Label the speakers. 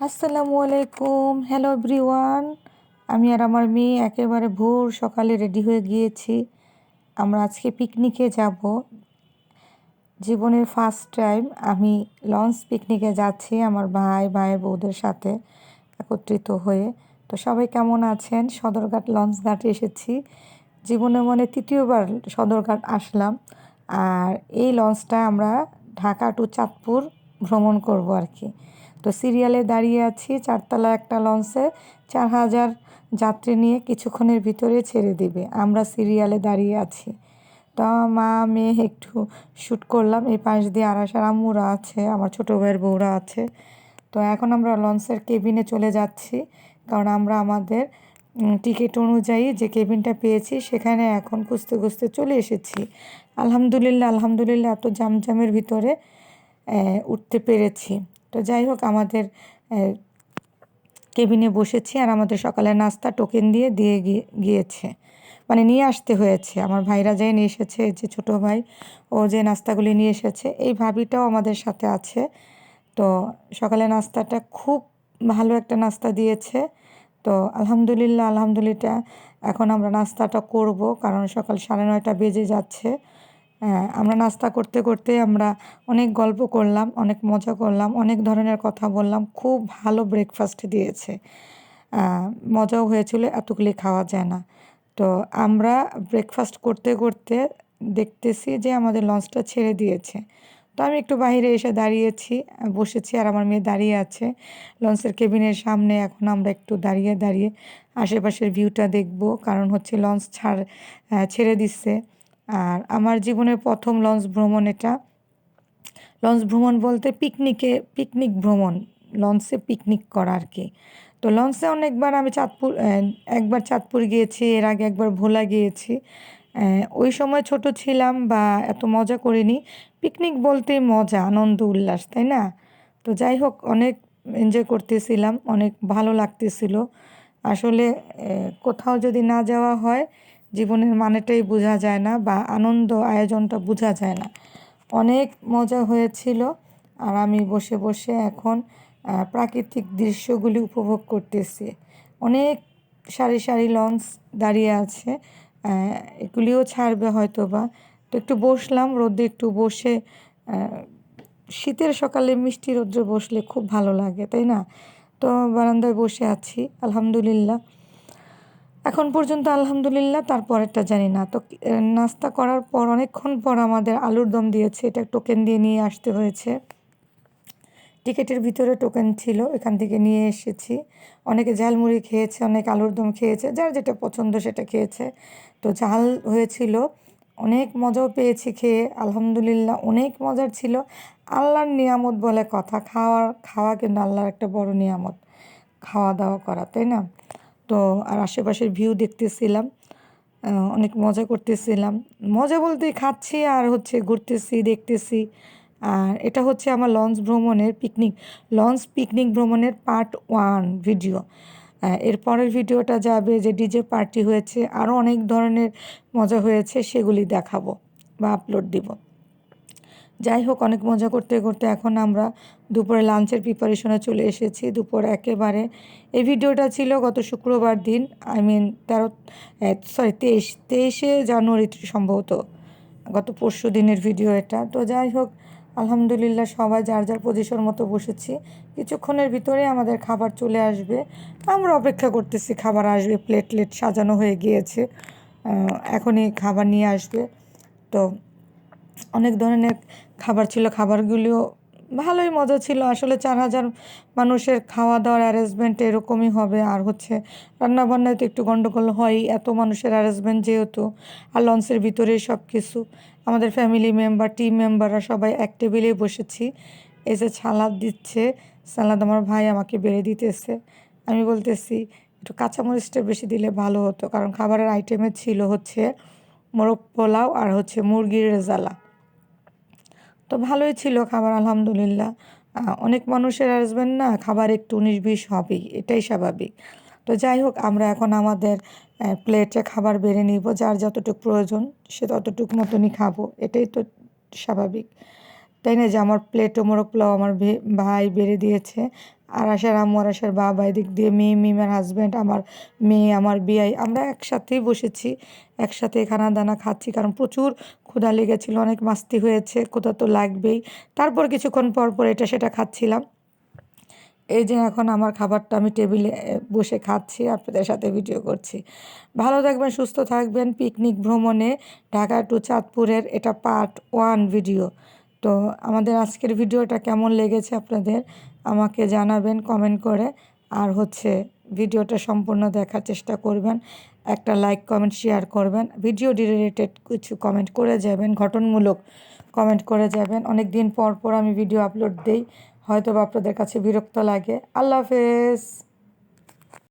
Speaker 1: আসসালামু আলাইকুম। Hello everyone আমি আর আমার মেয়ে একেবারে ভোর সকালে রেডি হয়ে গিয়েছি। আমরা আজকে পিকনিকে যাব। জীবনের ফার্স্ট টাইম আমি লঞ্চ পিকনিকে যাচ্ছি আমার ভাই ভাইয়ের বউদের সাথে একত্রিত হয়ে। তো সবাই কেমন আছেন? সদরঘাট লঞ্চ ঘাটে এসেছি। জীবনে মনে তৃতীয়বার সদরঘাট আসলাম। আর এই লঞ্চটা আমরা ঢাকা টু চাঁদপুর ভ্রমণ করব আর কি। তো সিরিয়ালে দাঁড়িয়ে আছি, চারতলা একটা লঞ্চে। চার হাজার যাত্রী নিয়ে কিছুক্ষণের ভিতরে ছেড়ে দিবে। আমরা সিরিয়ালে দাঁড়িয়ে আছি। তো মা, মেয়ে একটু শ্যুট করলাম। এই পাশ দিয়ে আরাসার আম্মুরা আছে, আমার ছোটো ভাইয়ের বউরা আছে। তো এখন আমরা লঞ্চের কেবিনে চলে যাচ্ছি। কারণ আমরা আমাদের টিকিট অনুযায়ী যে কেবিনটা পেয়েছি, সেখানে এখন খুঁজতে খুঁজতে চলে এসেছি। আলহামদুলিল্লাহ আলহামদুলিল্লাহ, এত জামজামের ভিতরে উঠতে পেরেছি। তো যাই হোক, আমাদের কেবিনে বসেছি আর আমাদের সকালে নাস্তা টোকেন দিয়ে দিয়ে গিয়েছে। মানে নিয়ে আসতে হয়েছে। আমার ভাইরা যাই নিয়ে এসেছে যে ছোটো ভাই, ও যে নাস্তাগুলি নিয়ে এসেছে, এই ভাবিটাও আমাদের সাথে আছে। তো সকালে নাস্তাটা খুব ভালো একটা নাস্তা দিয়েছে। তো আলহামদুলিল্লাহ আলহামদুলিল্লাহ, এখন আমরা নাস্তাটা করব। কারণ সকাল সাড়ে নয়টা বেজে যাচ্ছে। আমরা নাস্তা করতে করতে আমরা অনেক গল্প করলাম, অনেক মজা করলাম, অনেক ধরনের কথা বললাম, খুব ভালো ব্রেকফাস্ট দিয়েছে। মজাও হয়েছিল, এতগুলি খাওয়া যায় না। তো আমরা ব্রেকফাস্ট করতে করতে দেখতেছি যে আমাদের লঞ্চটা ছেড়ে দিয়েছে। তো আমি একটু বাইরে এসে দাঁড়িয়েছি, বসেছি আর আমার মেয়ে দাঁড়িয়ে আছে। লঞ্চের কেবিনের সামনে এখন আমরা একটু দাঁড়িয়ে দাঁড়িয়ে আশেপাশের ভিউটা দেখব, কারণ হচ্ছে লঞ্চ ছাড় ছেড়ে দিচ্ছে। আর আমার জীবনের প্রথম লঞ্চ ভ্রমণ এটা। লঞ্চ ভ্রমণ বলতে পিকনিকে, পিকনিক ভ্রমণ, লঞ্চে পিকনিক করা আর কি তো লঞ্চে অনেকবার আমি চাঁদপুর একবার চাঁদপুর গিয়েছি, এর আগে একবার ভোলা গিয়েছি। ওই সময় ছোট ছিলাম বা এত মজা করিনি। পিকনিক বলতে মজা, আনন্দ, উল্লাস, তাই না? তো যাই হোক, অনেক এনজয় করতেছিলাম, অনেক ভালো লাগতেছিল। আসলে কোথাও যদি না যাওয়া হয় জীবনের মানেটাই বোঝা যায় না বা আনন্দ আয়োজনটা বোঝা যায় না। অনেক মজা হয়েছিল আর আমি বসে বসে এখন প্রাকৃতিক দৃশ্যগুলি উপভোগ করতেছি। অনেক সারি সারি লঞ্চ দাঁড়িয়ে আছে এগুলিও ছাড়বে হয়তো বা তো একটু বসলাম, রোদে একটু বসে শীতের সকালে মিষ্টি রোদ্রে বসলে খুব ভালো লাগে, তাই না? তো বারান্দায় বসে আছি, আলহামদুলিল্লাহ। এখন পর্যন্ত আলহামদুলিল্লাহ, তারপরেরটা জানি না। তো নাস্তা করার পর, অনেকক্ষণ পর আমাদের আলুর দম দিয়েছে। এটা টোকেন দিয়ে নিয়ে আসতে হয়েছে। টিকিটের ভিতরে টোকেন ছিল, এখান থেকে নিয়ে এসেছি। অনেকে ঝালমুড়ি খেয়েছে, অনেক আলুর দম খেয়েছে, যার যেটা পছন্দ সেটা খেয়েছে। তো ঝাল হয়েছিল, অনেক মজাও পেয়েছি খেয়ে, আলহামদুলিল্লাহ অনেক মজার ছিল। আল্লাহর নিয়ামত বলে কথা, খাওয়ার, খাওয়া কিন্তু আল্লাহর একটা বড় নিয়ামত খাওয়া দাওয়া করা, তাই না? তো আর আশেপাশের ভিউ দেখতেছিলাম অনেক মজা করতেছিলাম। মজা বলতে খাচ্ছি আর হচ্ছে ঘুরতেছি, দেখতেছি। আর এটা হচ্ছে আমার লঞ্চ ভ্রমণের পিকনিক লঞ্চ পিকনিক ভ্রমণের পার্ট ওয়ান ভিডিও এর পরের ভিডিওটা যাবে যে ডিজে পার্টি হয়েছে আরও অনেক ধরনের মজা হয়েছে, সেগুলি দেখাবো বা আপলোড দিব। যাই হোক, অনেক মজা করতে করতে এখন আমরা দুপুরে লাঞ্চের প্রিপারেশনে চলে এসেছি। দুপুর একেবারে। এই ভিডিওটা ছিল গত শুক্রবার দিন আই মিন তেরো সরি তেইশ, তেইশে জানুয়ারি সম্ভবত। গত পরশু দিনের ভিডিও এটা। তো যাই হোক, আলহামদুলিল্লাহ সবাই যার যার পজিশন মতো বসেছি। কিছুক্ষণের ভিতরে আমাদের খাবার চলে আসবে। আমরা অপেক্ষা করতেছি, খাবার আসবে প্লেট প্লেটলেট সাজানো হয়ে গিয়েছে। এখনই খাবার নিয়ে আসবে। তো অনেক ধরনের খাবার ছিল, খাবারগুলিও ভালোই মজা ছিল। আসলে চার হাজার মানুষের খাওয়া দাওয়ার অ্যারেঞ্জমেন্ট এরকমই হবে। আর হচ্ছে রান্নাবান্নায় তো একটু গণ্ডগোল হয় এত মানুষের অ্যারেঞ্জমেন্ট যেহেতু, আর লঞ্চের ভিতরেই সব কিছু আমাদের ফ্যামিলি মেম্বার টিম মেম্বাররা সবাই এক টেবিলে বসেছি। এই যে সালাদ দিচ্ছে সালাদ আমার ভাই আমাকে বেড়ে দিতেছে। আমি বলতেছি, একটু কাঁচামরিচটা বেশি দিলে ভালো হতো। কারণ খাবারের আইটেমে ছিল হচ্ছে মোরগ পোলাও আর হচ্ছে মুরগির রেজালা। তো ভালোই ছিল খাবার, আলহামদুলিল্লাহ। অনেক মানুষের আসবেন না, খাবার একটু উনিশ বিশ হবেই, এটাই স্বাভাবিক। তো যাই হোক, আমরা এখন আমাদের প্লেটে খাবার বেড়ে নিব, যার যতটুকু প্রয়োজন, সে ততটুক মতনই খাব, এটাই তো স্বাভাবিক। তাই না যে আমার প্লেটও মোরগ পোলাও আমার ভাই বেড়ে দিয়েছে আরাসের আম্মু আরাসের বাবা এদিক দিয়ে, মেয়ে মিমের হাজব্যান্ড আমার মেয়ে, আমার বিয়াই। আমরা একসাথেই বসেছি, একসাথে খানা দানা খাচ্ছি, কারণ প্রচুর ক্ষুধা লেগেছিল, অনেক মাস্তি হয়েছে, ক্ষুধা তো লাগবেই। তারপর কিছুক্ষণ পর পর এটা সেটা খাচ্ছিলাম। এই যে এখন আমার খাবারটা আমি টেবিলে বসে খাচ্ছি, আপনাদের সাথে ভিডিও করছি। ভালো থাকবেন, সুস্থ থাকবেন। পিকনিক ভ্রমণে ঢাকা টু চাঁদপুরের এটা পার্ট ওয়ান ভিডিও তো আমাদের আজকের ভিডিওটা কেমন লেগেছে আপনাদের আমাকে জানাবেন কমেন্ট করে। আর হচ্ছে ভিডিওটা সম্পূর্ণ দেখার চেষ্টা করবেন, একটা লাইক কমেন্ট শেয়ার করবেন। ভিডিও রিলেটেড কিছু কমেন্ট করে যাবেন ঘটনমূলক কমেন্ট করে যাবেন। অনেক দিন পর পর আমি ভিডিও আপলোড দেই হয়তো বা আপনাদের কাছে বিরক্ত লাগে। আল্লাহ হাফেজ।